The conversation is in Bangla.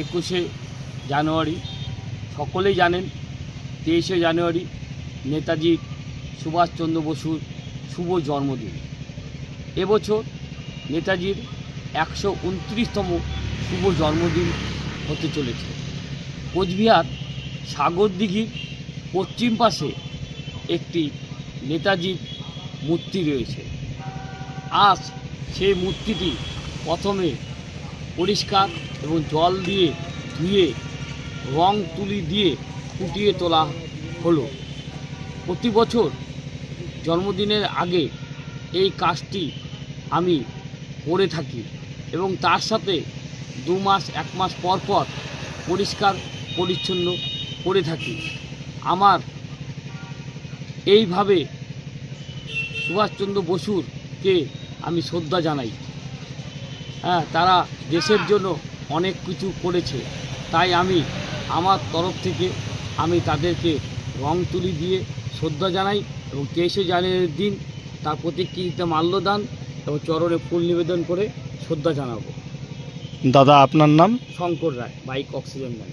একুশে জানুয়ারি, সকলেই জানেন তেইশে জানুয়ারি নেতাজি সুভাষচন্দ্র বসুর শুভ জন্মদিন। এবছর নেতাজির একশো উনত্রিশতম শুভ জন্মদিন হতে চলেছে। কোচবিহার সাগরদিঘির পশ্চিম পাশে একটি নেতাজির মূর্তি রয়েছে। আজ সেই মূর্তিটি প্রথমে পরিষ্কার এবং জল দিয়ে ধুয়ে, রং তুলি দিয়ে ফুটিয়ে তোলা হলো। প্রতি বছর জন্মদিনের আগে এই কাজটি আমি করে থাকি এবং তার সাথে দু মাস, এক মাস পর পর পরিষ্কার, পরিচ্ছন্ন করে থাকি। আমার এইভাবে সুভাষচন্দ্র বসুরকে আমি শ্রদ্ধা জানাই। হ্যাঁ তারা দেশের জন্য অনেক কিছু করেছে। তাই আমি আমার তরফ থেকে আমি তাদেরকে রং তুলি দিয়ে শ্রদ্ধা জানাই এবং তেইশে জানুয়ারির দিন তার প্রতিকৃতিতে মাল্যদান এবং চরণে ফুল নিবেদন করে শ্রদ্ধা জানাব। দাদা আপনার নাম? Shankar Roy bike oxygen man